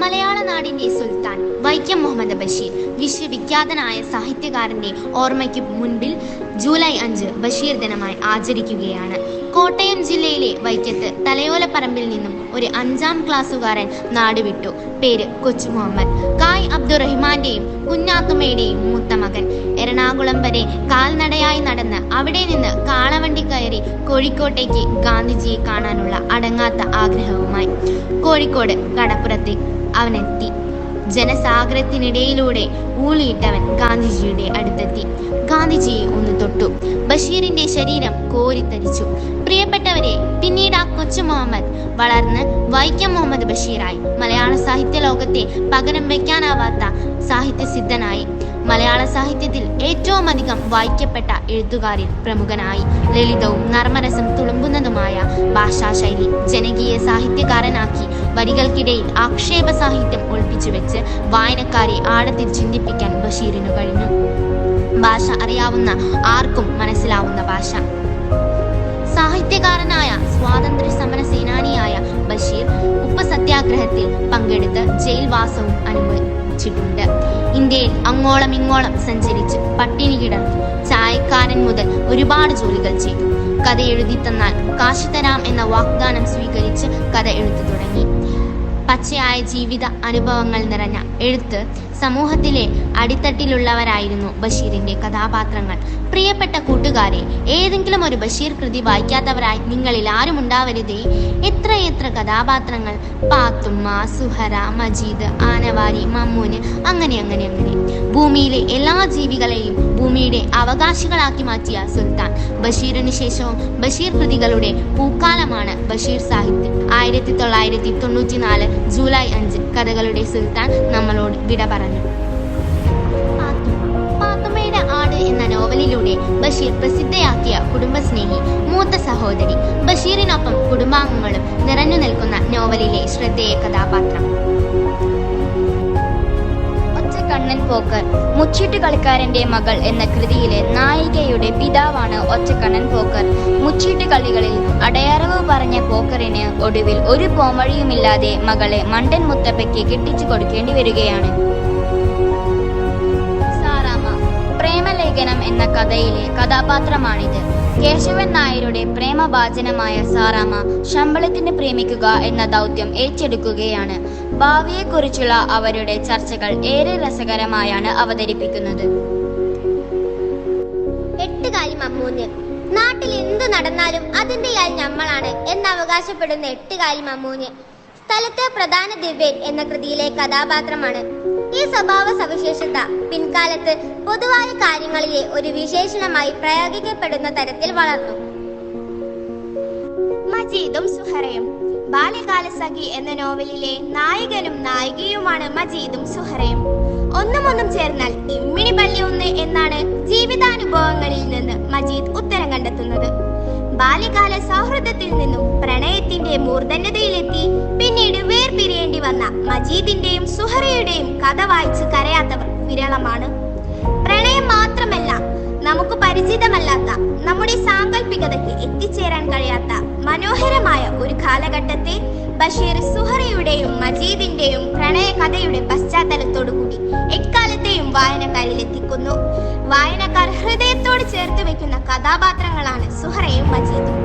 മലയാള നാടിന്റെ സുൽത്താൻ വൈക്കം മുഹമ്മദ് ബഷീർ വിശ്വവിഖ്യാതനായ സാഹിത്യകാരന്റെ ഓർമ്മയ്ക്ക് മുൻപിൽ ജൂലൈ അഞ്ച് ബഷീർ ദിനമായി ആചരിക്കുകയാണ്. കോട്ടയം ജില്ലയിലെ വൈക്കത്ത് തലയോലപ്പറമ്പിൽ നിന്നും ഒരു അഞ്ചാം ക്ലാസ്സുകാരൻ നാടുവിട്ടു. പേര് കൊച്ചു മുഹമ്മദ്. കായ് അബ്ദുറഹിമാന്റെയും കുഞ്ഞാത്തുമ്മയുടെയും മൂത്ത മകൻ. എറണാകുളം വരെ കാൽനടയായി നടന്ന് അവിടെ നിന്ന് കാളവണ്ടി കയറി കോഴിക്കോട്ടേക്ക് ഗാന്ധിജിയെ കാണാനുള്ള അടങ്ങാത്ത ആഗ്രഹവുമായി. കോഴിക്കോട് കടപ്പുറത്തേക്ക് അവനെത്തി. ജനസാഗരത്തിനിടയിലൂടെ ഊളിയിട്ടവൻ ഗാന്ധിജിയുടെ അടുത്തെത്തി. ഗാന്ധിജിയെ ഒന്ന് തൊട്ടു. ബഷീറിന്റെ ശരീരം കോരിത്തരിച്ചു. പ്രിയപ്പെട്ടവരെ പിന്നീട് ആ കൊച്ചു മുഹമ്മദ് വളർന്ന് വൈക്കം മുഹമ്മദ് ബഷീറായി. മലയാള സാഹിത്യ ലോകത്തെ പകരം വയ്ക്കാനാവാത്ത സാഹിത്യസിദ്ധനായി. മലയാള സാഹിത്യത്തിൽ ഏറ്റവും അധികം വായിക്കപ്പെട്ട എഴുത്തുകാരിൽ പ്രമുഖനായി. ലളിതവും നർമ്മരസം തുളുമ്പുന്നതുമായ ഭാഷാശൈലി ജനകീയ സാഹിത്യകാരനാക്കി വരികൾക്കിടയിൽ ആക്ഷേപ സാഹിത്യം ഒളിപ്പിച്ചു വെച്ച് വായനക്കാരെ ആഴത്തിൽ ചിന്തിപ്പിക്കാൻ ബഷീറിനു കഴിഞ്ഞു. ഭാഷ അറിയാവുന്ന ആർക്കും മനസ്സിലാവുന്ന ഭാഷ. സാഹിത്യകാരനായ സ്വാതന്ത്ര്യ സമര സേനാനിയായ ബഷീർ ഉപ്പസത്യാഗ്രഹത്തിൽ പങ്കെടുത്ത് ജയിൽവാസവും അനുഭവിച്ചിട്ടുണ്ട് ഇന്ത്യയിൽ അങ്ങോളം ഇങ്ങോളം സഞ്ചരിച്ച് പട്ടിണി കിടന്നു ചായക്കാരൻ മുതൽ ഒരുപാട് ജോലികൾ ചെയ്തു. കഥ എഴുതി തന്നാൽ കാശ് തരാം എന്ന വാഗ്ദാനം സ്വീകരിച്ച് കഥ എഴുതി തുടങ്ങി. പച്ചയായ ജീവിത അനുഭവങ്ങൾ നിറഞ്ഞ എഴുത്ത് സമൂഹത്തിലെ അടിത്തട്ടിലുള്ളവരായിരുന്നു ബഷീറിന്റെ കഥാപാത്രങ്ങൾ. പ്രിയപ്പെട്ട കൂട്ടുകാരെ ഏതെങ്കിലും ഒരു ബഷീർ കൃതി വായിക്കാത്തവരായി നിങ്ങളിൽ ആരും ഉണ്ടാവരുതേ. എത്രയെത്ര കഥാപാത്രങ്ങൾ പാത്തുമ്മ സുഹറ മജീദ് ആനവാരി മമ്മൂന് അങ്ങനെ അങ്ങനെ അങ്ങനെ. ഭൂമിയിലെ എല്ലാ ജീവികളെയും ഭൂമിയുടെ അവകാശികളാക്കി മാറ്റിയ സുൽത്താൻ. ബഷീറിന് ശേഷവും ബഷീർ കൃതികളുടെ പൂക്കാലമാണ് ബഷീർ സാഹിത്യം. ആയിരത്തി തൊള്ളായിരത്തി തൊണ്ണൂറ്റിനാല് ജൂലൈ അഞ്ച് കഥകളുടെ സുൽത്താൻ നമ്മളോട് വിട പറഞ്ഞു. പാത്തുമ്മയുടെ ആട് എന്ന നോവലിലൂടെ ബഷീർ പ്രസിദ്ധയാക്കിയ കുടുംബസ്നേഹി മൂത്ത സഹോദരി. ബഷീറിനൊപ്പം കുടുംബാംഗങ്ങളും നിറഞ്ഞു നിൽക്കുന്ന നോവലിലെ ശ്രദ്ധേയ കഥാപാത്രം. ഒറ്റക്കണ്ണൻ പോക്കർ മുച്ചീട്ട് കളിക്കാരന്റെ മകൾ എന്ന കൃതിയിലെ നായികയുടെ പിതാവാണ് ഒറ്റക്കണ്ണൻ പോക്കർ. മുച്ചീട്ട് കളികളിൽ അടയാറവ് പറഞ്ഞ പോക്കറിന് ഒടുവിൽ ഒരു പോമഴിയുമില്ലാതെ മകളെ മണ്ടൻ മുത്തപ്പയ്ക്ക് കെട്ടിച്ചു കൊടുക്കേണ്ടി വരികയാണ്. സാറാമ പ്രേമലേഖനം എന്ന കഥയിലെ കഥാപാത്രമാണിത്. കേശവൻ നായരുടെ പ്രേമവാചനമായ സാറാമ്മ ശമ്പളത്തിന് പ്രേമിക്കുക എന്ന ദൗത്യം ഏറ്റെടുക്കുകയാണ്. ഭാവിയെക്കുറിച്ചുള്ള അവരുടെ ചർച്ചകൾ ഏറെ രസകരമായാണ് അവതരിപ്പിക്കുന്നത്. എട്ടുകാലി മമ്മൂന് നാട്ടിൽ എന്തു നടന്നാലും അതിന്റെയായി നമ്മളാണ് എന്ന് അവകാശപ്പെടുന്ന എട്ടുകാലി മമ്മൂന് സ്ഥലത്തെ പ്രധാന ദിവ്യൻ എന്ന കൃതിയിലെ കഥാപാത്രമാണ്. ഈ സ്വഭാവ സവിശേഷത പിൻകാലത്ത് പൊതുവായ കാര്യങ്ങളിലെ ഒരു വിശേഷണമായി പ്രയോഗിക്കപ്പെടുന്ന തരത്തിൽ വളർന്നു. മജീദും സുഹറയും. ബാല്യകാല സഖി എന്ന നോവലിലെ നായകനും നായികയുമാണ് മജീദും സുഹറയും. ഒന്നും ഒന്നും ചേർന്നാൽ ഇമ്മിണി പള്ളിയൊന്ന് എന്നാണ് ജീവിതാനുഭവങ്ങളിൽ നിന്ന് മജീദ് ഉത്തരം കണ്ടെത്തുന്നത്. ബാല്യകാല സൗഹൃദത്തിൽ നിന്നും പ്രണയത്തിന്റെ മൂർധന്യതയിലെത്തി പിന്നീട് വേർപിരിയേണ്ടി വന്ന മജീദിന്റെയും സുഹറയുടെയും കഥ വായിച്ച് കരയാത്തവർ വിരളമാണ്. പ്രണയം മാത്രമല്ല നമുക്ക് പരിചിതമല്ലാത്ത നമ്മുടെ സാങ്കല്പികതയ്ക്ക് എത്തിച്ചേരാൻ കഴിയാത്ത മനോഹരമായ ഒരു കാലഘട്ടത്തെ ബഷീർ സുഹറയുടെയും മജീദിന്റെയും പ്രണയ കഥയുടെ പശ്ചാത്തലത്തോടുകൂടി എക്കാലത്തെയും വായനക്കാരിൽ എത്തിക്കുന്നു. വായനക്കാർ ഹൃദയത്തോട് ചേർത്ത് വെക്കുന്ന കഥാപാത്രങ്ങളാണ് സുഹറയും മജീദും.